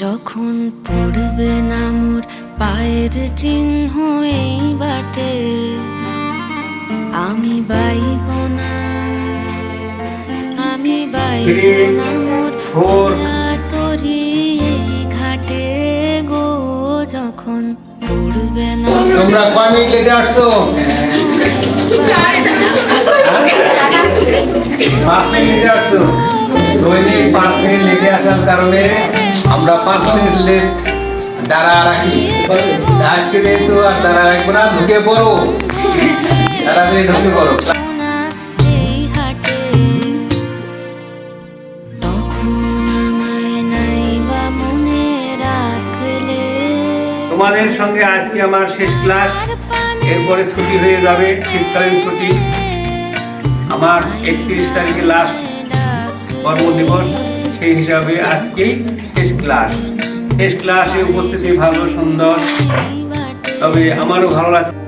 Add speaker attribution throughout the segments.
Speaker 1: যখন পড়বে না মোর পায়ের চিহ্ন এই বাটে আমি বাইব না আমি বাইব না মোর ঘাটে গো যখন পড়বে না।
Speaker 2: তোমরা কয় মিনিট আসছো? পাঁচ মিনিট লেটে আসছো। পাঁচ মিনিট লেটে আসার কারণে আমরা পাঁচ মিনিট লেট দাঁড়া রাখি। আজকে যেহেতু আর দাঁড়া রাখব না, ঢুকে পড়ো। তাড়াতাড়ি ঢুকে পড়ো। তোমাদের সঙ্গে আজকে আমার শেষ ক্লাস। এরপরে ছুটি হয়ে যাবে, শীতকালীন ছুটি। আমার একত্রিশ তারিখে লাস্ট কর্মদিবস সেই হিসাবে আজকেই শেষ ক্লাস। শেষ ক্লাসে উপস্থিতি ভালো, সুন্দর। তবে আমারও ভালো লাগছে।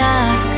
Speaker 2: not